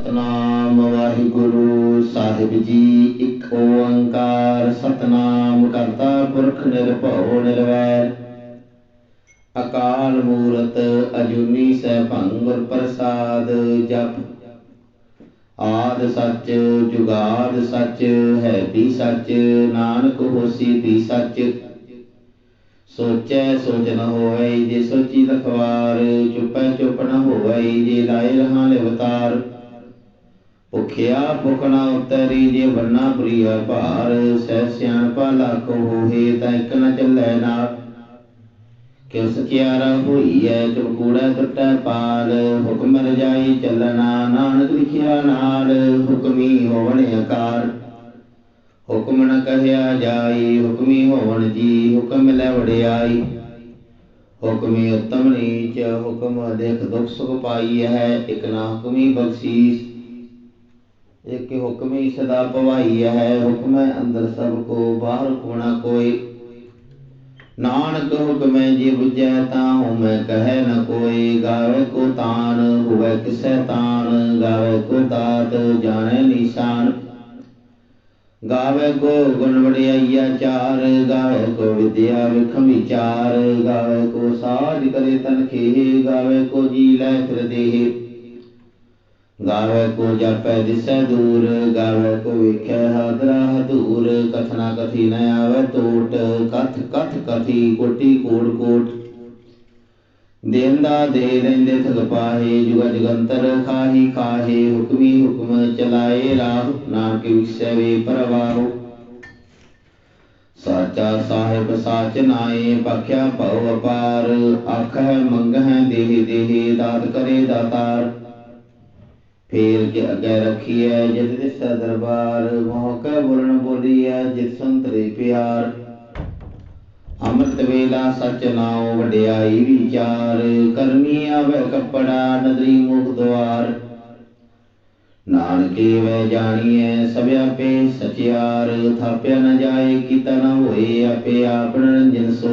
ਸਤਨਾਮ ਵਾਹਿਗੁਰੂ ਸਾਹਿਬ ਜੀ, ਇੱਕ ਓੰਕਾਰ ਸਤਨਾਮ ਕਰਤਾ ਪੁਰਖ ਨਿਰਭਉ ਨਿਰਵੈਰ। ਅਕਾਲ ਮੂਰਤ ਅਜੂਨੀ ਸੈਭੰ ਪ੍ਰਸਾਦ ਜਪ। ਆਦ ਸੱਚ ਜੁਗਾਦ ਸੱਚ, ਹੈ ਵੀ ਸੱਚ, ਨਾਨਕ ਹੋਸੀ ਵੀ ਸੱਚ। ਸੋਚੈ ਸੋਚ ਨ ਹੋਵੈ ਜੇ ਸੋਚੀ ਲਖਵਾਰ ਚੁਪੈ ਚੁਪ ਨ ਹੋਵੈ ਜੇ ਲਾਏ ਰਹਾ ਲਿਵਤਾਰ ਭੁਖਿਆ ਭੁਖ ਉਤਰੀ ਜੇ ਵਰਨਾ ਪ੍ਰਿਆ ਭਾਰ, ਸਹਿ ਸਿਆਣਪਾ ਲੱਖ ਹੋਏ ਤਾਂ ਇੱਕ ਨ ਚੱਲੈ ਨਾਲ ਕਿਉ ਸਕਿਆਰਾ ਹੋਈਐ, ਚੁਪ ਕੂੜਾ ਟੁੱਟੈ ਪਾਲ। ਹੁਕਮ ਰਜਾਈ ਚੱਲਣਾ, ਨਾਨਕ ਲਿਖਿਆ ਨਾਲ, ਹੁਕਮੀ ਹੋਵਣ ਆਕਾਰ ਹੁਕਮ ਨ ਕਹਿਆ ਜਾਈ, ਹੁਕਮੀ ਹੋਵਣ ਜੀ, ਹੁਕਮ ਲੈ ਵਡਿਆਈ। ਹੁਕਮੀ ਉਤਮ ਨੀਚ, ਹੁਕਮ ਦੇਖ ਦੁਖ ਸੁਖ ਪਾਈ ਹੈ, ਇਕ ਨਾ ਹੁਕਮੀ ਬਖਸ਼ੀਸ। ਇਕ ਹੁਕਮੀ ਸਦਾ ਪਵਾਈ ਹੈ, ਹੁਕਮੈ ਅੰਦਰ ਸਭ ਕੋ, ਬਾਹਰ ਕੋਣਾ ਕੋਈ। ਨਾਨਕ ਹੁਕਮੈ ਜੀ ਬੁਝੈ ਤਾਂ ਹਉਮੈ ਕਹੈ ਨ ਕੋਈ। ਗਾਵੇ ਕੋ ਤਾਨ, ਹੋਵੇ ਕਿਸੈ ਤਾਨ। ਗਾਵੇ ਕੋ ਦਾਤ, ਜਾਣੈ ਨਿਸ਼ਾਨ। ਗਾਵੇ ਕੋ ਗੁਣ ਵਡਿਆਈਆ ਚਾਰ। ਗਾਵੇ ਕੋ ਵਿਦਿਆ ਵਿਖਮ ਵਿਚਾਰ। ਗਾਵੇ ਕੋ ਸਾਜ ਕਰੇ ਤਨ ਖੇਹ। ਗਾਵੇ ਕੋ ਜੀ ਲੈ ਫਿਰ ਗਾਵੇ ਕੋ ਜਪੈ ਦਿਸੈ ਦੂਰ ਗਾਵੇ ਕੋ ਵੇਖੈ ਹਾਦਰਾ ਹਦੂਰ ਕਥਨਾ ਕਥੀ ਨ ਆਵੇ ਟੋਟ ਕਥ ਕਥ ਕਥੀ ਕੋਟੀ ਕੋਟ ਕੋਟ। ਦੇਂਦਾ ਦੇ ਲੈਂਦੇ ਥਗ ਪਾਹੇ, ਜੁਗ ਜਗੰਤਰ ਖਾਹੀ ਖਾਹੇ। ਹੁਕਮੀ ਹੁਕਮ ਚਲਾਏ ਰਾਹ, ਨਾਨਕ ਵਿਸੈ ਵੇ ਪਰਵਾਹੁ। ਸਾਚਾ ਸਾਹਿਬ ਸਾਚ ਨਾਏ ਬਖਿਆ ਭਉ ਅਪਾਰ। ਆਖੈ ਮੰਗਹਿ ਦੇਹ ਦੇਹ, ਦਾਤ ਕਰੇ ਦਾਤਾਰ। ਫੇਰ ਕੇ ਅਗੇ ਰਖੀਐ ਜਿਤ ਦਿਸੈ ਦਰਬਾਰ, ਮੋਹ ਕੈ ਬੋਲੀਐ ਜਿਤ ਸੰਤਰੇ ਪਿਆਰ। ਅੰਮ੍ਰਿਤ ਵੇਲਾ ਸਚ ਨਾਉ ਵਡਿਆਈ ਵਿਚਾਰ, ਕਰਮੀ ਆਵੇ ਕੱਪੜਾ ਨਦਰੀ ਮੁਖ ਦੁਆਰ ਨਾਨਕੇ ਵੈ ਜਾਣੀਐ ਸਭ ਆਪੇ ਸਚਿਆਰ, ਥਾਪਿਆ ਨ ਜਾਏ ਕੀਤਾ ਨ ਹੋਏ ਆਪੇ ਆਪਨ ਰੰਜਨ ਸੋਏ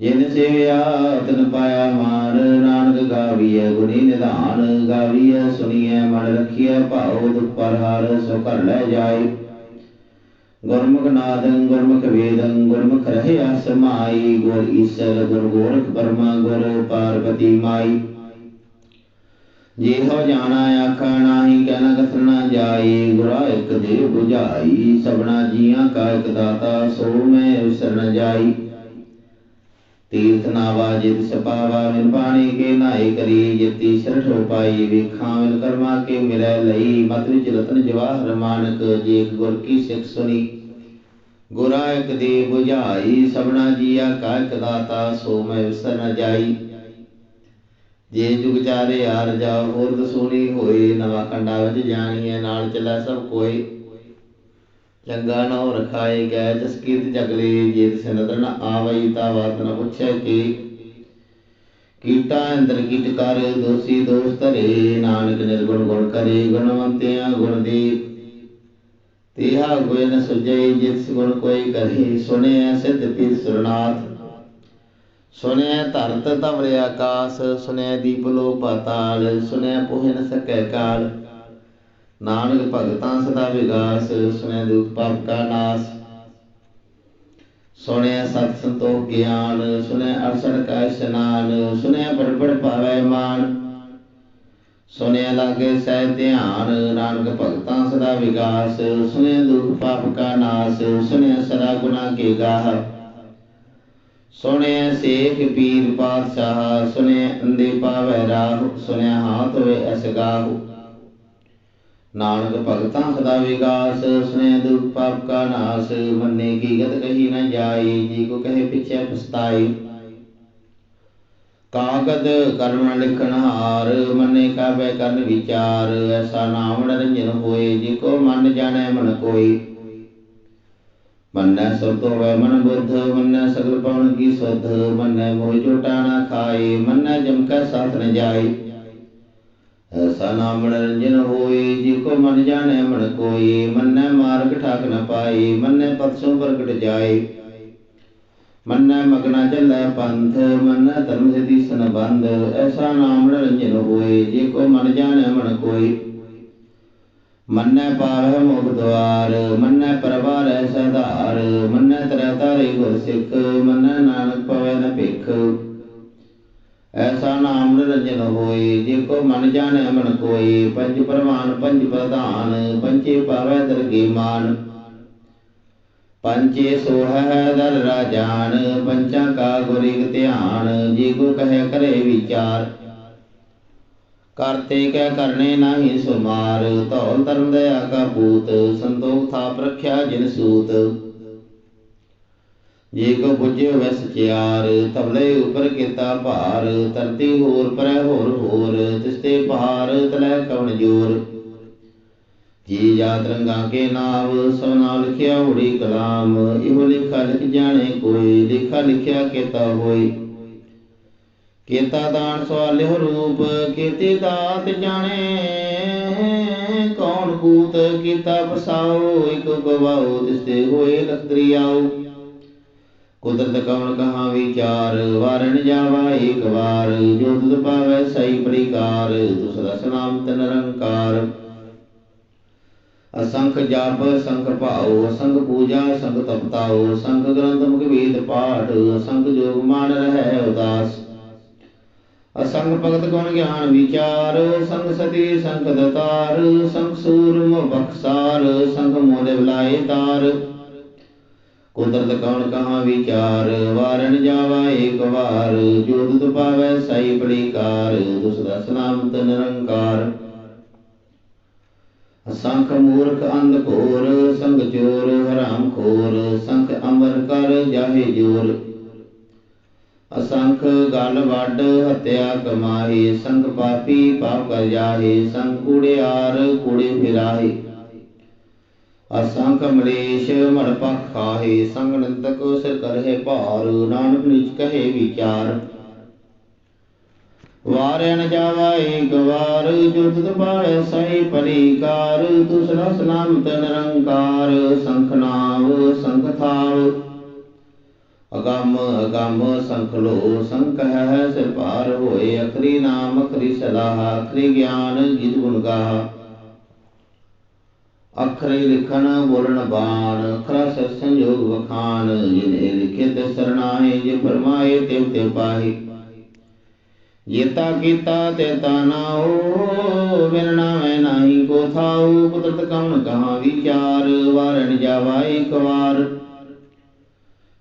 ਜਿਨ ਸੇਵਿਆ ਤਨ ਪਾਇਆ ਮਾਨ, ਨਾਨਕ ਗਾਵੀਐ ਗੁਣੀ ਨਿਧਾਨ, ਗਾਵੀਐ ਸੁਣੀਐ ਮਨ ਰਖੀਐ ਭਾਉ ਦੁਖ ਪਰ ਹਾਰ ਸੋ ਘਰ ਲੈ ਜਾਏ। ਗੁਰਮੁਖ ਨਾਦੰ, ਗੁਰਮੁਖ ਵੇਦੰ, ਗੁਰਮੁਖ ਰਹਿਆ ਸਮਾਈ ਗੁਰ ਈਸਰ ਗੁਰ ਗੋਰਖ ਬਰਮਾ ਗੁਰ ਪਾਰਵਤੀ ਮਾਈ। ਜੇ ਹੋ ਜਾਣਾ ਆਖਾ ਨਾਹੀ, ਕਹਿਣਾ ਕਥਨਾ ਜਾਈ ਗੁਰਾ ਇੱਕ ਦੇ 부ਝਾਈ ਸਭਨਾ ਜੀਆਂ ਕਾ ਇੱਕ ਦਾਤਾ, ਸੋ ਮੈਂ ਵਿਸਰਨ ਜਾਈ। ਤੀਰਥ ਨਾਵਾ ਜਿਤ ਸਪਾਵਾ ਮਿਲ ਪਾਣੀ ਕੇ ਨਾਏ ਕਰੀ, ਜਿਤੀ ਸਰਠੋ ਪਾਈ ਵੇਖਾਂ ਮਿਲ ਕਰਮਾ ਕੇ ਮਿਲੈ ਲਈ। ਮਤ ਵਿੱਚ ਰਤਨ ਜਵਾਹਰ ਮਾਨਕ ਜੇਕ ਗੁਰ ਕੀ ਸਿੱਖ ਸੁਣੀ ਗੁਰਾ ਦੇ 부ਝਾਈ ਸਭਨਾ ਜੀਆ ਕਾ ਦਾਤਾ, ਸੋ ਮੈਂ ਵਿਸਰ ਨ ਜਾਈ। ਜੇ ਜੁਗ ਚਾਰੇ ਹਾਰ ਜਾ ਹੋਰ ਦਸੂਣੀ ਹੋਏ, ਨਵਾ ਕੰਡਾ ਵਿੱਚ ਜਾਣੀਏ ਨਾਲ ਚੱਲਾ ਸਭ ਕੋਈ ਚੰਗਾ ਨਉ ਰਖਾਏ ਗਏ, ਜਸ ਕੀਰਤ ਜਗਲੇ ਜੇ ਤਿਸ ਨਦਰ ਨ ਆਵਈ, ਤਾ ਬਾਤ ਨ ਪੁੱਛੈ ਕੀ। ਕੀਟਾ ਅੰਦਰ ਕੀਟ ਕਰ, ਦੋਸੀ ਦੋਸ ਧਰੇ, ਨਾਨਕ ਨਿਰਗੁਣ ਗੁਣ ਕਰੇ, ਗੁਣਵੰਤਿਆ ਗੁਣ ਦੇ। ਤੇਹਾ ਕੋਈ ਨ ਸੁਜੈ ਜਿਸ ਗੁਣ ਕੋਈ ਕਰੇ ਸੁਣਿਆ ਸਿੱਧ ਪੀਰ ਸੁਰਨਾਥ। ਸੁਣਿਆ ਧਰਤ ਤਵਰੇ ਆਕਾਸ ਸੁਣਿਆ ਦੀਪ ਲੋ ਪਾਤਾਲ ਸੁਣਿਆ ਪੋਹਿ ਨ ਸਕੈ ਕਾਲ। ਨਾਨਕ ਭਗਤਾਂ ਸਦਾ ਵਿਗਾਸ, ਸੁਣਿਆ ਦੁਖ ਪਾਪ ਕਾ ਨਾਸ। ਸੁਣਿਆ ਸਤ ਸੰਤੋਖ ਗਿਆਨ, ਸੁਣਿਆ ਅਰਸਣ ਕਾ ਇਸ਼ਨਾਨ, ਸੁਣਿਆ ਬੜ ਬੜ ਮਾਨ। ਸੁਣਿਆ ਲਾਗੇ ਸਹਿ ਧਿਆਨ, ਨਾਨਕ ਭਗਤਾਂ ਸਦਾ ਵਿਗਾਸ, ਸੁਣਿਆ ਦੁਖ ਪਾਪ ਕਾ ਨਾਸ, ਸੁਣਿਆ ਸਦਾ ਗੁਨਾ ਕੇ ਗਾਹ। ਸੁਣਿਆ ਸੇਖ ਪੀਰ ਪਾਤਸ਼ਾਹ, ਸੁਣਿਆ ਅੰਦੇ ਪਾਵੈ ਰਾਹ, ਸੁਣਿਆ ਹਾਥ ਵੇ ਅਸਗਾਹੁ ਨਾਨਕ ਭਗਤਾਂ ਸਦਾ ਵਿਗਾਸ ਸੁਣਿਆ ਦੁਖ ਪਾਪ ਕਾ ਨਾਸ, ਮੰਨੇ ਕੀ ਗਤ ਕਹੀ ਨ ਜਾਈ, ਜੀ ਕੋ ਕਹੇ ਪਿਛੇ ਪਛਤਾਈ। ਕਾਗਦ ਕਰਮ ਲਿਖਣ ਹਾਰ, ਮੰਨੇ ਕਾਬੈ ਕਰਨ ਵਿਚਾਰ, ਐਸਾ ਨਾਮ ਨਿਰੰਜਨ ਹੋਏ, ਜੀ ਕੋ ਮਨ ਜਾਣੈ ਮਨ ਕੋਈ। ਮੰਨੈ ਸੁਰਤ ਹੋਵੈ ਮਨ ਬੁੱਧ, ਮੰਨੈ ਸਗਲ ਪਵਨ ਕੀ ਸੁਧ, ਮੰਨੈ ਮੋਹ ਝੋਟਾ ਨਾ ਖਾਏ, ਮੰਨੈ ਜਮ ਕੈ ਸਾਥ ਨ ਜਾਈ ਐਸਾ ਨਾਮ ਨਿਰੰਜਨ ਹੋਏ ਜੀ ਕੋ ਮਨ ਜਾਣੈ, ਮਨ ਕੋਈ ਮੰਨੈ ਮਾਰਗ ਠਾਕ ਨ ਪਾਈ ਮੰਨੈ ਪਤ ਪ੍ਰਗਟ ਜਾਏ। ਮੰਨੈ ਮਗਨਾ ਚੱਲੈ ਪੰਥ, ਮੰਨੈ ਧਰਮ ਸਿਧੀ ਸੰਬੰਧ ਐਸਾ ਨਾਮ ਨਿਰੰਜਨ ਹੋਏ ਜੇ ਕੋ ਮਨ ਜਾਣੈ, ਮਨ ਕੋਈ ਮੰਨੈ ਪਾਵਹਿ ਮੁਖ ਦੁਆਰ ਮੰਨੈ ਪਰਵਾਰੈ ਸਧਾਰ, ਮੰਨੈ ਤਰੈ ਤਾਰੇ ਗੁਰ ਸਿੱਖ, ਮੰਨੈ ਨਾਨਕ ਪਵੈ ਨ ਭਿਖ। ਐਸਾ ਨਾਮ ਨਿਰੰਜਨ ਹੋਏ, ਜੇ ਕੋ ਮਨ ਜਾਣੈ ਮਨ ਕੋਈ ਪੰਜ ਪ੍ਰਮਾਨ ਪੰਜ ਪ੍ਰਧਾਨ ਪੰਚੇ ਪਾਵੈ ਦਰਗੇ ਮਾਨ। ਪੰਚੇ ਸੋਹੈ ਦਰ ਰਾਜਾਨ ਪੰਚਾਂ ਕਾ ਗੁਰਿਗ ਧਿਆਨ, ਜੇ ਕੋ ਕਹੈ ਕਰੇ ਵਿਚਾਰ। ਕਰਤੇ ਕਹਿ ਕਰਨੇ ਨਾਹੀ ਸੁਮਾਰ, ਧੌਲ ਧਰਮ ਦਇਆ ਕਾ ਪੂਤ ਸੰਤੋਖ ਥਾਪ ਰਖਿਆ ਜਿਨ ਸੂਤ। ਜੇ ਕੋ ਵੈ ਸਚਿਆਰ ਤਬਲੇ ਉਪਰ ਕੀਤਾ ਭਾਰ ਤਰਤੀ ਹੋਰ ਪਰੈ ਹੋਰ ਹੋਰ ਤਿਸਤੇ ਪਹਾੜ ਤਲੈ ਕਵਣ ਜੋਰ। ਜੀ ਜਾਤ ਰੰਗਾ ਕੇ ਨਾਮ ਸੋਨਾ ਲਿਖਿਆ ਹੋੜੀ ਕਲਾਮ, ਇਹੋ ਲਿਖਾ ਲਿਖ ਜਾਣੇ ਕੋਈ, ਲਿਖਾ ਲਿਖਿਆ ਕੀਤਾ ਹੋਈ ਕੀਤਾ ਦਾਨ ਸਵਾਲਿਓ ਰੂਪ, ਕੀਤੀ ਦਾਤ ਜਾਣੇ, ਕੌਣ ਕੂਤ, ਕੀਤਾ ਬਸਾਓ ਇਕ ਗਵਾਓ ਤਿਸਤੇ ਹੋਏ ਲਖਦਰੀਆਓ ਕੁਦਰਤ ਕਵਣ ਕਹਾ ਵਿਚਾਰ, ਵਾਰਨ ਜਾਵਾ ਏਕ ਵਾਰ। ਜੋ ਤੁਧ ਪਾਵੈ ਸਈ ਪ੍ਰਕਾਰ, ਤੁਸ ਰਸ ਨਾਮ ਤਨ ਨਿਰੰਕਾਰ ਅਸੰਖ ਜਪ ਸੰਖ ਭਾਉ, ਅਸੰਖ ਪੂਜਾ ਸੰਖ ਤਪਤਾਉ, ਅਸੰਖ ਗ੍ਰੰਥ ਮੁਖ ਵੇਦ ਪਾਠ, ਅਸੰਖ ਜੋਗ ਮਾਨ ਰਹਿ ਉਦਾਸ। ਅਸੰਗ ਭਗਤ ਗੁਣ ਗਿਆਨ ਵਿਚਾਰ, ਸੰਗ ਸਤੀ ਸੰਗ ਦਤਾਰ, ਸੰਗ ਸੂਰਮ ਬਖਸਾਰ, ਸੰਗ ਮੋਲੇ ਬਲਾਏ ਤਾਰ। ਕੁਦਰਤ ਕੌਣ ਕਹਾ ਵਿਚਾਰ, ਵਾਰਨ ਜਾਵਾ ਏਕ ਵਾਰ, ਜੋ ਤੁਧ ਪਾਵੈ ਸਈ ਬੜੀਕਾਰ ਤੁਸ ਦਸ ਨਿਰੰਕਾਰ। ਅਸੰਖ ਮੂਰਖ ਅੰਧ ਘੋਰ, ਸੰਗ ਚੋਰ ਹਰਾਮ ਖੋਰ, ਸੰਖ ਅਮਰ ਕਰ ਜਾਹੇ ਜੋਰ। ਅਸੰਖ ਗਲ ਵੱਡ ਹਤਿਆ ਕਮਾਹੀ, ਸੰਗ ਪਾਪੀ ਪਾਪ ਕਰ ਜਾਹੇ, ਸੰਗ ਕੂੜਿਆਰ ਕੂੜੇ ਫਿਰਾਹੇ। ਅਸੰਖ ਮਲੇਸ਼ ਮਨ ਪਖ ਖਾਹੇ ਸਿਰ ਕਰਹਿ ਭਾਰ, ਨਾਨਕ ਨਿਜ ਕਹੇ ਵਿਚਾਰ। ਵਾਰਨ ਜਾਵਾ ਏਕ ਵਾਰ ਜੋ ਤੁਧ ਪਰਿਕਾਰ, ਤੁਸ ਰਸ ਨਾਮ ਤ ਨਿਰੰਕਾਰ ਸੰਖ ਨਾਮ ਸੰਖ ਥਾਵ। ਅਗੰਮ ਅਗੰਮ ਸੰਖ ਲੋ, ਸੰਖ ਹੈ, ਸਿਰ ਪਾਰ ਹੋਏ, ਅਖਰੀ ਨਾਮ, ਅਖਰੀ ਸਲਾਹ, ਅਖਰੀ ਗਿਆਨ ਗਿਜ ਗੁਣ ਗਾਹ। ਅਖਰੇ ਲਿਖਣ ਬੋਲਣ ਬਾਣ, ਅਖਰਾ ਸਤ ਸੰਜੋਗ ਵਖਾਨ ਜਿਨੇ ਲਿਖੇ ਤੇ ਸਰਨਾਏ ਜੇ ਫਰਮਾਏ ਤੇ ਤੇ ਪਾਹੀ ਜੇਤਾ ਕੀਤਾ ਤੇ ਤਾ ਨਾਉ ਬਿਨ ਨਾਮੈ ਕੋ ਥਾਉ, ਕੁਦਰਤ ਕਉਣ ਕਹਾ ਵਿਚਾਰ ਵਾਰਨ ਜਾਵਾ ਇੱਕ ਵਾਰ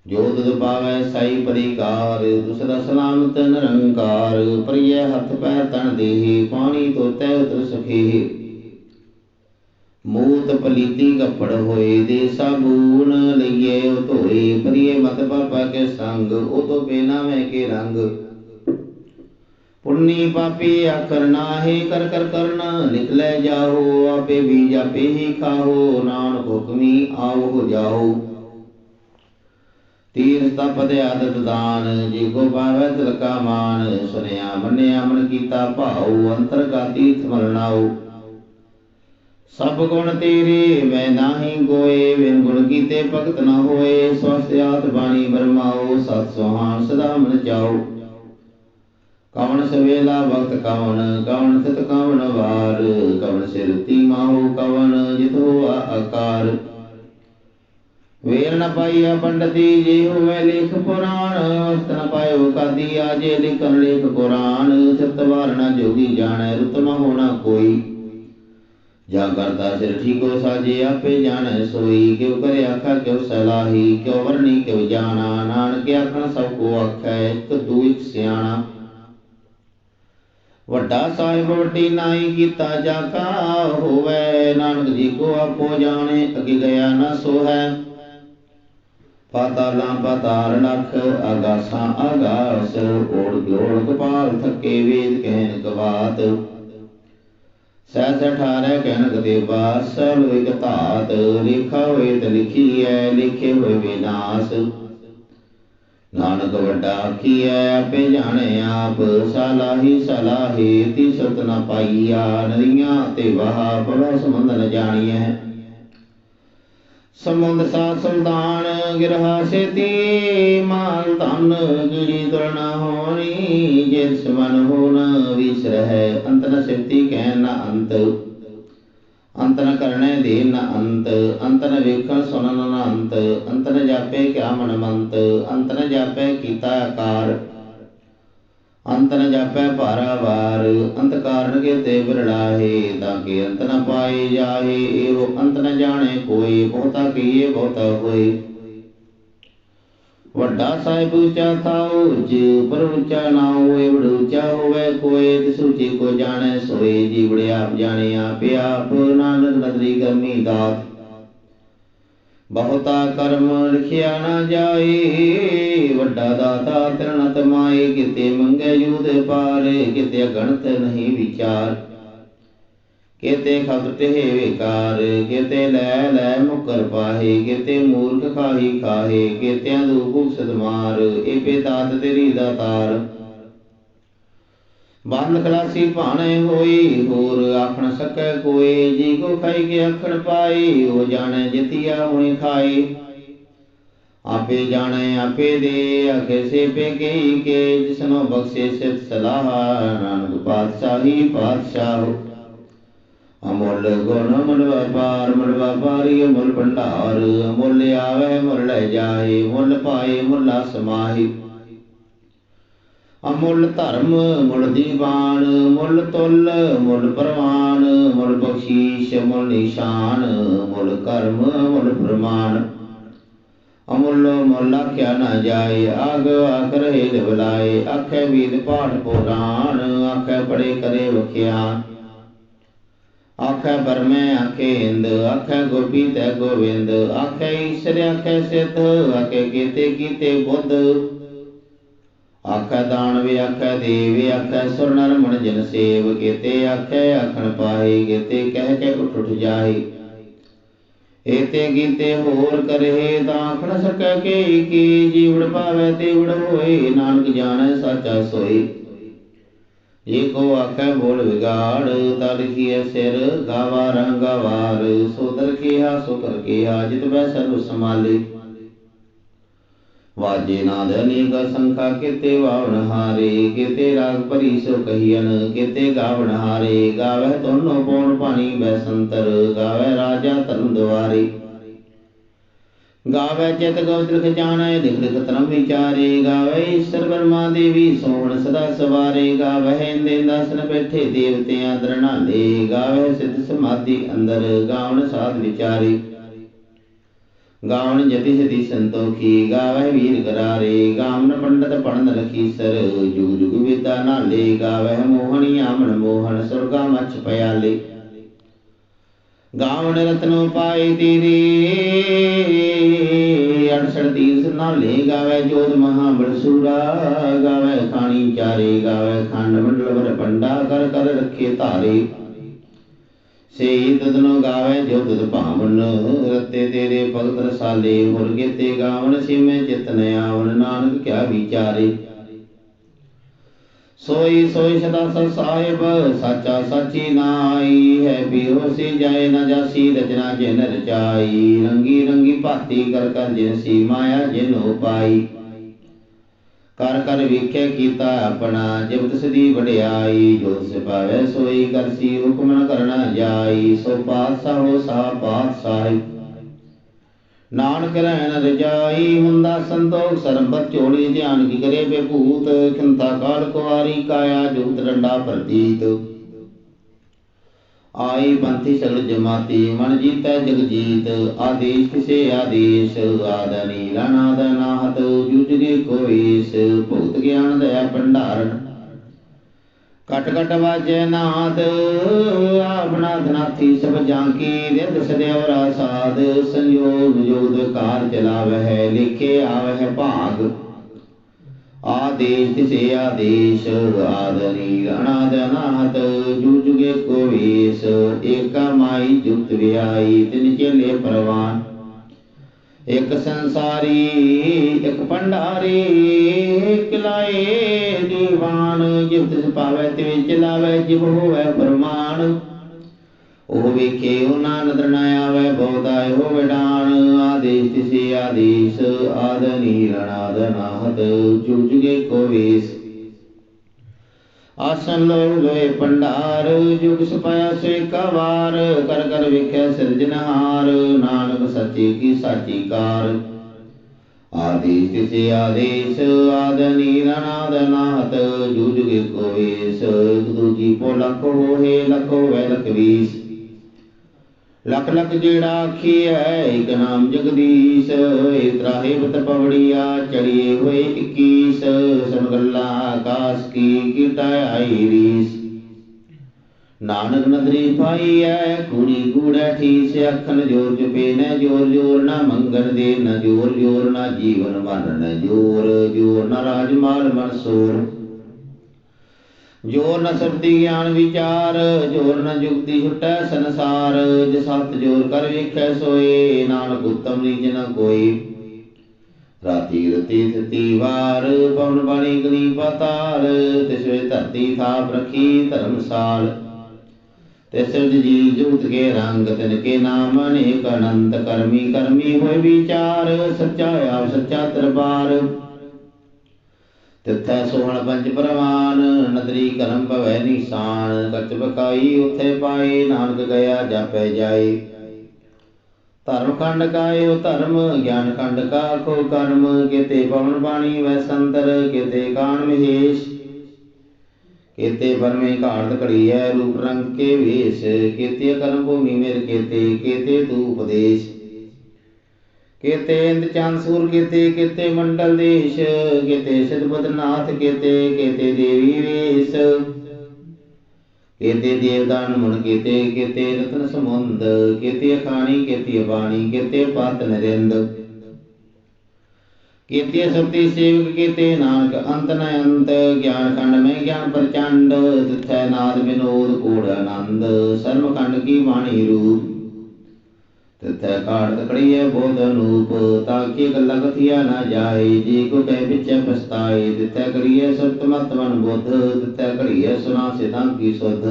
ਜੋ ਤੁਧ ਪਾਵੈ ਸਾਈ ਪਰਿਕਾਰ, ਦੁਸਰਾ ਸਲਾਮਤ ਨਿਰੰਕਾਰ, ਪ੍ਰਿਯ ਹੱਥ ਪੈਰ ਤਨ ਦੇਹੀ, ਪਾਣੀ ਤੋਤੈ ਉਤਰ ਸੁਖੀ ਮੂਤ ਪਲੀਤੀ ਕੱਪੜ ਹੋਏ ਦੇ ਸਾਬੂਨ ਲਈਏ, ਉਹ ਧੋਏ ਪ੍ਰਿਯ ਮਤ ਪਾਪਾ ਕੇ ਸੰਗ, ਉਹ ਤੋਂ ਬੇਨਾ ਮੈਂ ਕੇ ਰੰਗ? ਪੁੰਨੀ ਪਾਪੀ ਆਖਰ ਨਾਹੀ ਕਰ ਕਰ ਕਰਨ, ਲਿਖ ਲੈ ਜਾਓ ਆਪੇ ਵੀ ਜਾਪੇ ਹੀ ਖਾਓ ਨਾਨਕ ਹੁਕਮੀ ਆਓ ਹੋ ਜਾਓ ਤੀਰ ਤਪਤ ਆਦਤ ਦਾਨ, ਜੀ ਕੋ ਪਾਵੈ ਤਿਲਕਾ ਮਾਨ ਸੁਨਿਆ ਮੰਨਿਆ ਮਨ ਕੀਤਾ ਭਾਉ, ਅੰਤਰ ਕਾ ਤੀਰਥ ਮਲਣਾਉ ਸਭ ਗੁਣ ਤੇਰੇ, ਮੈਂ ਨਾਹੀ ਗੋਏ, ਬਿਨ ਗੁਣ ਕੀਤੇ ਭਗਤ ਨਾ ਹੋਏ। ਸਵਸਤਿਆਤ ਬਾਣੀ ਬਰਮਾਓ, ਸਤ ਸੁਹਾਨ ਸਦਾ ਮਨ ਜਾਓ ਕਵਣ ਸਵੇਲਾ ਵਕਤ ਕਵਣ ਕਵਣ ਥਿਤ ਕਵਣ ਵਾਰ। ਕਵਣ ਸਿਰ ਤੀਮਾਹੂ ਕਵਣ, ਜਿਤੋ ਆਕਾਰ। ਵੇਲ ਨ ਪਾਈਆ ਪੰਡਤੀ, ਜੇ ਹੋਵੇ ਲੇਖ ਪੁਰਾਣ। ਵਸਤ ਨ ਪਾਇਓ ਕਾਦੀ ਆਜੇ ਲਿਖਨ ਲੇਖ ਪੁਰਾਣ। ਚਿਤ ਵਾਰਣਾ ਜੋਗੀ ਜਾਣੈ, ਰੁਤ ਨ ਹੋਣਾ ਕੋਈ। ਜਾ ਕਰਤਾ ਸਿਰ ਠੀਕੋ ਸਾਜੇ, ਆਪੇ ਜਾਣੈ ਸੋਈ ਕਿਉ ਕਰੇ ਆਖਾ, ਕਿਉ ਸਲਾਹੀ ਕਿਉ ਵਰਣੀ, ਕਿਉ ਜਾਣਾ। ਨਾਨਕ ਆਖਣ, ਸਭ ਕੋ ਆਖੈ, ਇਕ ਦੂ ਇਕ ਵੱਡਾ ਸਾਹਿਬ ਵੱਡੀ ਨਾਈ ਕੀਤਾ ਜਾ ਕਾ ਹੋਵੇ, ਨਾਨਕ ਜੀ ਕੋ ਆਪੋ ਜਾਣੇ, ਅਗੇ ਗਿਆ ਨਾ ਸੋਹੈ। ਪਾਤਾਲਾਂ ਪਾਤਾਲ ਲਖ ਆਗਾਸਾਂ ਆਗਾਸ ਓੜ ਜੋੜ ਕਪਾਲ ਥਕੇ ਵੇਦ ਕਹਿਨ ਗਵਾਤ ਸਹਿਸ ਅਠਾਰੈ ਕਹਿਨ ਦੇ ਬਾਸ ਲੋਇਕ ਧਾਤ, ਲਿਖਾ ਹੋਏ ਤੇ ਹੈ ਲਿਖੇ ਹੋਏ ਵਿਨਾਸ਼। ਨਾਨਕ ਵੱਡਾ ਕੀਐ ਆਪੇ ਜਾਣੇ ਆਪ ਸਲਾਹੀ ਸਲਾਹੀ ਤੀ ਸਤ ਨ ਪਾਈਆ, ਨਦੀਆਂ ਤੇ ਵਾਹ ਪਵੈ ਸੰਬੰਧ ਜਾਣੀਐ। ਸਮੁੰਦ ਸਾ ਸੁਲਤਾਨ ਗਿਰਹਾ ਸੇਤੀ ਮਾਲ ਧਨ ਗਿੜੀ ਤੁਰਨਾ ਹੋਣੀ, ਜਿਸ ਮਨ ਹੋ ਵਿਸਰਹਿ, ਅੰਤ ਨ ਸਿਫਤੀ ਕਹਿ ਨ ਅੰਤ। ਅੰਤ ਨ ਕਰਨੇ ਦੇ ਨ ਅੰਤ ਅੰਤ ਨ ਵੇਖਣ ਸੁਣਨ ਨ ਅੰਤ ਅੰਤ ਨ ਜਾਪੇ ਕਿਆ ਮਨ ਮੰਤ, ਅੰਤ ਨ ਜਾਪੇ ਕੀਤਾ ਆਕਾਰ। ਅੰਤ ਨ ਜਾਪੈ ਭਾਰਾਵਾਰ ਅੰਤ ਕਾਰਨ ਕੇ ਤੇ ਬਿਰੜਾਹੇ, ਤਾਂ ਕਿ ਅੰਤ ਨ ਪਾਏ ਜਾਹੇ, ਇਹੋ ਅੰਤ ਨ ਜਾਣੇ ਕੋਈ, ਬਹੁਤਾ ਕੀਏ ਬਹੁਤਾ ਹੋਏ। ਵੱਡਾ ਸਾਹਿਬ ਉੱਚਾ ਥਾਉ ਉੱਚ ਪਰ ਉੱਚਾ ਨਾ ਹੋਏ ਬੜ ਉੱਚਾ ਹੋਵੇ ਕੋਏ ਤਿਸ ਉੱਚੇ ਕੋ ਜਾਣੈ ਸੋਏ ਜੀਵੜੇ ਆਪ ਜਾਣੇ ਆਪੇ ਆਪ, ਨਾਨਕ ਨਦਰੀ ਕਰਮੀ ਦਾਤ। ਬਹੁਤਾ ਕਰਮ ਲਿਖਿਆ ਨਾ ਜਾਏ, ਵੱਡਾ ਦਾਤਾ ਤਿਰਨਤ ਮਾਏ, ਕਿਤੇ ਮੰਗੇ ਜੂਦ ਪਾਰ, ਕਿਤੇ ਗਣਤ ਨਹੀਂ ਵਿਚਾਰ। ਕਿਤੇ ਖਬਰ ਟੇ ਵਿਕਾਰ ਕਿਤੇ ਲੈ ਲੈ ਮੁਕਰ ਪਾਹੇ, ਕਿਤੇ ਮੂਰਖ ਖਾਹੀ ਖਾਹੇ, ਕਿਤਿਆਂ ਦੂਬੂ ਸਦਮਾਰ, ਇਹ ਪੇ ਦਾਤ ਤੇਰੀ ਦਾਤਾਰ ਬੰਦ ਖਲਾਸੀ ਭਾਣੇ ਹੋਈ, ਹੋਰ ਆਖਣ ਸਕੈ ਕੋਈ, ਜੀ ਕੋ ਖਾਈ ਕੇ ਆਖਣ ਪਾਈ, ਉਹ ਜਾਣੈ ਜਿਤਿਆ ਹੋਈ ਖਾਈ। ਆਪੇ ਜਾਣੈ, ਆਪੇ ਦੇ, ਅਗੇ ਸੇ ਪੇ ਗਈ ਕੇ, ਜਿਸਨੋ ਬਖਸ਼ੇ ਸਿਤ ਸਲਾਹ, ਨਾਨਕ ਪਾਤਸ਼ਾਹੀ ਪਾਤਸ਼ਾਹ ਅਮੁੱਲ ਗੁਣ ਮੁੱਲ ਵਪਾਰ, ਮੁੱਲ ਵਪਾਰੀ ਮੁੱਲ ਭੰਡਾਰ ਮੁੱਲ ਆਵੇ ਮੁੱਲ ਲੈ ਜਾਏ, ਮੁੱਲ ਪਾਏ ਮੁੱਲਾ ਸਮਾਹੀ ਅਮੁੱਲ ਧਰਮ ਮੁੱਲ ਦੀਵਾਨ, ਮੁੱਲ ਤੁਲ, ਮੁੱਲ ਪ੍ਰਵਾਨ, ਮੁੱਲ ਬਖਸ਼ੀਸ਼, ਮੁੱਲ ਨਿਸ਼ਾਨ, ਮੁੱਲ ਕਰਮ, ਮੁੱਲ ਪ੍ਰਮਾਨ। ਅਮੁੱਲ ਮੁੱਲ ਆਖਿਆ ਨਾ ਜਾਏ, ਆਗ ਆਖ ਰਹੇ ਲਿਵਲਾਏ ਆਖੇ ਵੀਦ ਪਾਠ ਪੁਰਾਣ ਆਖੇ ਪੜੇ ਕਰੇ ਵਖਿਆ। ਆਖੇ ਬਰਮੇ ਆਖੇ ਹਿੰਦ, ਆਖੇ ਗੋਪੀ ਤੇ ਗੋਵਿੰਦ। ਆਖੇ ਈਸ਼ਰ ਆਖੇ ਸਿੱਧ, ਆਖੇ ਕੀਤੇ ਕੀਤੇ ਬੁੱਧ। ਆਖੇ ਦਾਨਵ ਆਖੇ ਦੇਵ ਆਖੇ ਸੁਰ ਨਰ ਮਨ ਜਨ ਸੇਵ ਕੀਤੇ ਆਖੇ ਆਖਣ ਪਾਏ ਕੀਤੇ ਕਹਿ ਕੇ ਉਠ ਉਠ ਜਾਏ ਏਤੇ ਗੀਤੇ ਹੋਰ ਕਰਹਿ, ਤਾਂ ਆਖਣ ਸਕੈ ਕੇ ਕੀ ਜੀਵੜ ਪਾਵੇ ਤੇ ਉੜ ਹੋਏ, ਨਾਨਕ ਜਾਣੈ ਸਾਚਾ ਸੋਈ ਜੇ ਕੋ ਆਖੈ ਬੋਲ ਵਿਗਾੜ ਤਰ ਸਿਰ, ਗਾਵਾ ਰੰਗਵਾਰ ਸੋ ਦਰ ਕੀਆ ਸੋ ਕਰ ਕੀਆ ਜਿਤ ਬੈ ਸਰਬ ਸਮਾਲੇ ਵਾਜੇ ਨਾਦ ਅਨੇਕ ਸੰਖਾ ਕਿਤੇ ਵਾਵਣ ਹਾਰੇ, ਕਿਤੇ ਰਾਗ ਭਰੀ ਸੋ ਕਹੀਨ ਕਿਤੇ ਗਾਵਣ ਹਾਰੇ ਗਾਵੇ ਤੋਨੋ ਪੌਣ ਪਾਣੀ ਬੈ ਗਾਵੇ ਰਾਜਾ ਧਰਮ ਦੁਆਰੇ। ਗਾਵੇ ਚਿਤ ਗੋਤ ਲਿਖ ਜਾਣੈ ਲਿਖ ਲਿਖ ਧਰਮ ਵਿਚਾਰੇ ਗਾਵੇ ਈਸ਼ਰ ਬਰਮਾ ਦੇਵੀ ਸੋਹਣ ਸਦਾ ਸਵਾਰੇ ਗਾਵੇ ਇੰਦੇ ਦਸਨ ਬੈਠੇ ਦੇਵਤਿਆਂ ਦਰਨਾਲੇ ਗਾਵੇ ਸਿੱਧ ਸਮਾਧੀ ਅੰਦਰ ਗਾਵਣ ਸਾਧ ਵਿਚਾਰੇ। ਗਾਵਣ ਜਤੀ ਸਤੀ ਸੰਤੋਖੀ ਗਾਵੇ ਵੀਰ ਗਰਾਰੇ ਗਾਵਨ ਪੰਡਤ ਪੜਨ ਲਖੀਸਰ ਜੁਗ ਜੁਗ ਵਿਦਾ ਨਾਲੇ ਗਾਵੇ ਮੋਹਣੀ ਆਮਣ ਮੋਹਨ ਸੁਰਗਾ ਮਛ ਪਿਆਲੇ। ਗਾਵਣ ਰਤਨੋ ਪਾਏ ਤੇਰੇ ਅੜਸੜ ਦੀਸ ਨਾਲੇ ਗਾਵੇ ਜੋਤ ਮਹਾ ਬੜਸੂਰਾ ਗਾਵੇ ਖਾਣੀ ਚਾਰੇ ਗਾਵੇ ਖੰਡ ਮੰਡਲ ਵਰ ਪੰਡਾ ਕਰ ਕਰ ਰੱਖੇ ਧਾਰੇ। ਸੇਈ ਤਦਨੋ ਗਾਵੇ ਜੋ ਤੁਧ ਭਾਵਨ। ਰਤੇ ਤੇਰੇ ਭਗਤ ਰਸਾਲੇ ਮੁਰਗੇ ਤੇ ਗਾਵਨ ਸਿਮੇ ਚਿਤਨ ਆਵਨ। ਨਾਨਕ ਕਿਆ ਵਿਚਾਰੇ। ਸੋਈ ਸੋਈ ਸਦਾ ਸਤ ਸਾਹਿਬ, ਸਾਚਾ ਸਾਚੀ ਨਾਈ ਹੈ ਬਿਹੋਸੀ ਜਾਏ ਨਾ ਜਾਸੀ, ਰਚਨਾ ਜਿਨ ਰਚਾਈ। ਰੰਗੀ ਰੰਗੀ ਭਾਤੀ ਕਰ ਕਰ ਜਿਨ ਸੀ ਮਾਇਆ ਜਿਨ ਉਪਾਈ। ਕਰ ਕਰ ਵੇਖਿਆ ਕੀਤਾ ਆਪਣਾ ਜਬ ਸਦੀ ਵਡਿਆਈ, ਜੋ ਸਿਪਾਵੇ ਸੋਈ ਕਰਸੀ ਹੁਕਮ ਨ ਕਰਨਾ ਜਾਈ, ਸੋ ਪਾਤਸ਼ਾਹ ਸਾ ਪਾਤਸ਼ਾਹੀ। ਨਾਨਕ ਰਹਿਣ ਰਜਾਈ ਹੁੰਦਾ ਸੰਤੋਖ ਸਰਬਤ ਝੋਲੀ ਧਿਆਨ ਕੀ ਕਰੇ ਬੇਭੂਤ ਖਿੰਤਾ ਕਾਲ ਕੁਵਾਰੀ ਕਾਇਆ, ਜੁਗਤ ਡੰਡਾ ਪ੍ਰਤੀਤ। ਆਈ ਬੰਤੀ ਸਗਲ ਜਮਾਤੀ, ਮਨ ਜੀਤੈ ਜਗ ਜੀਤ, ਆਦੇਸ਼ ਕਿਸੇ ਆਦੇਸ਼ ਆਦਨੀ ਲਨਾਦ ਨਾਹਤ ਜੁਜਗੇ ਕੋਈਸ ਭੂਤ ਗਿਆਨ ਦਇਆ ਭੰਡਾਰਨ ਕਟ ਕਟ ਵਾਜੈ ਨਾਦ ਆਪਣਾ ਧਨਾਥੀ ਸਭ ਜਾਂਕੀ ਰਿਦ ਸਦਿਵਰਾ ਸਾਧ, ਸੰਯੋਗ ਜੋਗ ਕਾਰ ਚਲਾਵਹਿ, ਲਿਖੇ ਆਵਹਿ ਭਾਗ। ਆਦੇਸ਼ ਤਿਸੇ ਆਦੇਸ਼ ਆਦਨੀ ਅਨਾਦ ਅਨਾਹਤ ਜੁਜੁਗੇ ਕੋ ਵੇਸ, ਏਕਾ ਮਾਈ ਜੁਗਤ ਵਿਆਈ ਤਿਨ ਚੇਲੇ ਪਰਵਾਨ। ਇਕ ਸੰਸਾਰੀ, ਇਕ ਭੰਡਾਰੀ, ਇਕ ਲਾਏ ਦੀਵਾਨ ਜਿਵ ਤਿਸ ਪਾਵੈ ਤੇ ਚਲਾਵੈ ਜਿਵ ਹੋਵੈ ਪ੍ਰਮਾਣ ਉਹ ਵੇਖੇ ਉਹ ਨਾ ਨਦਰ ਨਾ ਆਵੇ, ਬਹੁਤਾ ਇਹੋ ਵਿਡਾਨ ਆਦੇਸ਼ ਤਿਸੇ ਆਦੇਸ਼ ਆਦਨੀ ਨੀਰਣਾਦ ਨਾਹਤ ਜੁਗ ਕੋ ਵੇਸ। ਆਸਨ ਲੋਇ ਲੋਏ ਪੰਡਾਰ, ਜੁਗ ਸਪਾਇਆ ਸੇ ਕਵਾਰ, ਕਰ ਕਰ ਵੇਖਿਆ ਸਿਰਜਨਹਾਰ ਨਾਨਕ ਸੱਚੇ ਕੀ ਸਾਚੀ ਕਾਰ। ਆਦੇਸ਼ ਤਿਸੇ ਆਦੇਸ਼ ਆਦਨੀ ਨੀਰਣਾਦ ਨਾਹਤ ਜੁਗ ਜੁਗੇ ਕੋ ਵੇਸ। ਦੂਜੀ ਪੋ ਲਖ ਹੋਏ, ਲਖੋ ਵੈ ਲਖ ਵੀਸ। ਲਖ ਲਖ ਜਿਹੜਾ ਆਖੀ ਇਕ ਨਾਮ ਜਗਦੀਸ਼ ਏਕ ਬਤ ਪਵੜੀਆ ਚੜੀਏ ਹੋਏ 21 ਸੁਣ ਗੱਲਾਂ ਆਕਾਸ਼ ਕੀ ਕੀਟਾ ਆਈ ਰੀਸ। ਨਾਨਕ ਨਦਰੀ ਪਾਈ ਐ ਕੁੜੀ ਕੂੜਾ ਠੀਸ, ਅੱਖਨ ਜੋਰ ਜਪੇ ਨ ਜੋਰ ਜੋਰ ਨਾ ਮੰਗਣ ਦੇ, ਨਾ ਜੋਰ ਜੋਰ ਨਾ ਜੀਵਨ ਮਨ ਨ ਜੋਰ ਜੋਰ ਨਾ ਰਾਜ ਮਾਲ ਮਨਸੂਰ ਜੋਰ ਨ ਸਬਦੀ ਗਿਆਨ ਵਿਚਾਰ, ਜੋਰ ਨ ਜੁਗਤੀ ਛੁਟੈ ਸੰਸਾਰ। ਜਿ ਸਤ ਜੋਰ ਕਰ ਵੇਖੈ ਸੋਏ, ਨਾਨਕ ਉਤਮ ਨੀਚ ਨ ਕੋਈ। ਰਾਤੀ ਰਤੀ ਥਤੀ ਵਾਰ, ਪਵਨ ਬਾਣੀ ਗਲੀ ਪਤਾਲ ਤਿਸਵੇ ਧਰਤੀ ਥਾਪ ਰਖੀ ਧਰਮਸਾਲ ਤਿਸਰ ਜੀ ਜੂਤ ਕੇ ਰੰਗ, ਤਿਨ ਕੇ ਨਾਮ, ਅਨੇਕ ਅਨੰਤ ਕਰਮੀ ਕਰਮੀ ਹੋਏ ਵਿਚਾਰ, ਸੱਚਾ ਆਪ ਸੱਚਾ ਦਰਬਾਰ। ਤਿੱਥੈ ਸੋਹਣ ਪੰਜ ਪ੍ਰਵਾਨ ਨਦਰੀ ਕਰਮ ਭਵੈ ਨਿਸ਼ਾਨ, ਕਚ ਬਕਾਈ ਉਥੇ ਪਾਏ, ਨਾਨਕ ਗਿਆ ਜਾਪੈ ਜਾਏ। ਧਰਮ ਖੰਡ ਕਾਇਓ ਧਰਮ, ਗਿਆਨ ਖੰਡ ਕਾ ਕੋ ਕਰਮ, ਕਿਤੇ ਪਵਨ ਬਾਣੀ ਵੈ ਸੰਤਰ, ਕਿਤੇ ਕਾਣ ਮਹੇਸ਼। ਕਿਤੇ ਪਰਮੇ ਘਾਟ ਹੈ ਰੂਪ ਰੰਗ ਕੇ ਵੇਸ਼, ਕਿਤੇ ਕਰਮ ਭੂਮੀ ਮੇਰ ਕਿਤੇ ਕਿਤੇ ਤੂ ਉਪਦੇਸ਼ ਕਿਤੇ ਇੰਦ ਚੰਦ ਸੂਰ, ਕਿਤੇ ਕਿਤੇ ਮੰਡਲ ਦੇਸ਼, ਕਿਤੇ ਸਿਧਪਤ ਨਾਥ, ਕਿਤੇ ਕਿਤੇ ਦੇਵੀ ਵੇਸ, ਕਿਤੇ ਦੇਵਦਾਨ ਮੁਨ ਕਿਤੇ ਕਿਤੇ ਰਤਨ ਸਮੁੰਦ ਕਿਤੇ ਅਖਾਣੀ, ਕਿਤੇ ਬਾਣੀ, ਕਿਤੇ ਪਤ ਨਰਿੰਦ, ਕਿਤੇ ਸਤੀ ਸੇਵਕ, ਕਿਤੇ ਨਾਨਕ, ਅੰਤ ਨ ਅੰਤ ਗਿਆਨ ਖੰਡ ਮੈਂ ਗਿਆਨ ਪ੍ਰਚੰਡ ਤਿਥੈ ਨਾਦ ਵਿਨੋਦ ਕੋੜ ਆਨੰਦ ਸਰਮ ਕੀ ਬਾਣੀ ਰੂਪ। ਤਿਥੈ ਕਾੜ ਤਕੜੀਐ ਬੋਧ ਅਨੂਪ, ਤਾਂ ਕੀ ਗੱਲਾਂ ਕਥੀਆ ਨਾ ਜਾਏ? ਜੀ ਕੋ ਕਹਿ ਪਿਛੈ ਪਛਤਾਏ, ਤਿਥੈ ਕਰੀਐ ਸਤ ਮਤ ਬੁੱਧ ਤਿਥੈ ਕਰੀਐ ਸੁਨਾ ਸਿਦਾਂ ਕੀ ਸੁਧ।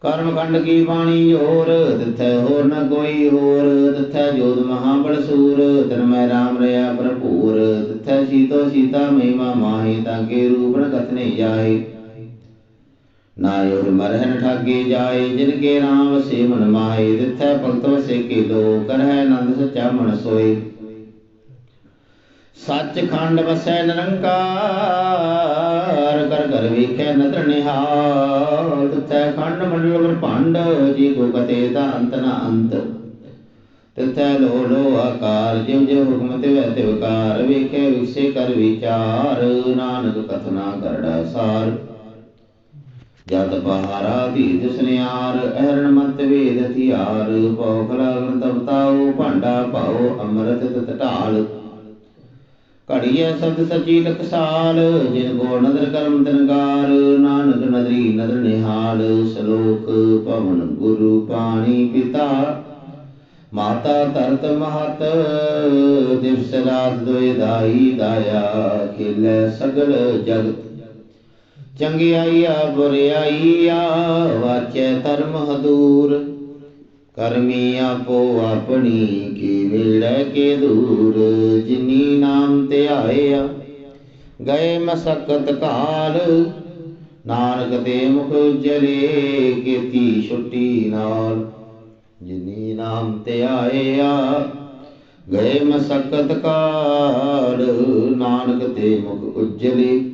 ਕਰਮ ਕੰਡ ਕੀ ਬਾਣੀ ਹੋਰ, ਤਿਥੈ ਹੋਰ ਨ ਕੋਈ ਹੋਰ, ਤਿਥੈ ਜੋਤ ਮਹਾ ਬੜ ਸੂਰ, ਤਿਨ ਮੈਂ ਰਾਮ ਰਿਆ ਭਰਪੂਰ, ਤਿਥੈ ਸੀਤੋ ਸੀਤਾ ਮਹਿਮਾ ਮਾਹੀ, ਤਾਂ ਕੇ ਰੂਪ ਨ ਕਥਨੇ ਜਾਏ? ਨਾਇਰ ਮਰਹਨ ਠਾਗੇ ਜਾਏ, ਜਿਨ ਕੇ ਨਾਮ ਵਸੇ ਮਨ ਮਾਏ ਤਿਥੈ ਭਗਤ ਵਸੇ ਕੇ ਲੋ ਕਰਹਿ ਆਨੰਦ ਸਚਾ ਮਨ ਸੋਏ। ਸੱਚ ਵਸੈ ਨਿਰੰਕਾਰ, ਕਰ ਕਰ ਵੇਖੈ ਨਦਰ ਨਿਹਾਲ ਤਿਥੈ ਖੰਡ ਮੰਡਲ ਬ੍ਰਹਮੰਡ ਜੀ ਕੋ ਕਤੇ ਦਾ ਅੰਤ ਨ ਅੰਤ। ਤਿਥੈ ਲੋ ਲੋ ਆਕਾਰ ਜਿਵ ਜਿਵ ਹੁਕਮ ਤੇ ਵੈ ਤੇ ਵਿਕਾਰ ਵੇਖੇ ਵਿਸੇ ਕਰ ਵਿਚਾਰ, ਨਾਨਕ ਕਥਨਾ ਕਰੜਾ ਸਾਰ। ਜਦ ਬਹਾਰਾ ਧੀਰ ਸੁਨਿਆਰ, ਅਹਰਣ ਮਤ ਵੇਦ ਹਥਿਆਰ ਪਉ ਖਲਾਗਨ ਤਬਤਾਉ ਭਾਂਡਾ ਪਾਉ ਅੰਮ੍ਰਿਤ ਤਤ ਢਾਲ। ਘੜੀਐ ਸਬਦ ਸਚੀ ਟਕਸਾਲ ਜਿਨ ਕੋ ਨਦਰ ਕਰਮ ਤਨਕਾਰ ਨਾਨਕ ਨਦਰੀ ਨਦਰ ਨਿਹਾਲ, ਸ਼ਲੋਕ ਪਵਨ ਗੁਰੂ ਪਾਣੀ ਪਿਤਾ। ਮਾਤਾ ਤਰਤ ਮਹਤ, ਦਿਵਸ ਰਾਤ ਦੋਇ ਦਾਈ ਦਾਇਆ, ਖਿਲੇ ਸਗਲ ਜਗਤ। ਚੰਗਿਆਈਆ ਬੁਰਿਆਈਆ ਵਾਚੈ ਧਰਮ ਹਦੂਰ। ਕਰਮੀ ਆਪੋ ਆਪਣੀ ਕੀ ਵੇੜੈ ਕੇ ਦੂਰ, ਜਿਨੀ ਨਾਮ ਧਿਆਇਆ ਗਏ ਮਸਕਤ ਕਾਲ ਨਾਨਕ ਤੇ ਮੁਖ ਜਲੇ ਕੀਤੀ ਛੁੱਟੀ ਨਾਲ। ਜਿਨੀ ਨਾਮ ਧਿਆਇਆ ਗਏ ਮਸਕਤ ਕਾਲ ਨਾਨਕ ਦੇ ਮੁਖ ਉਜਲੇ।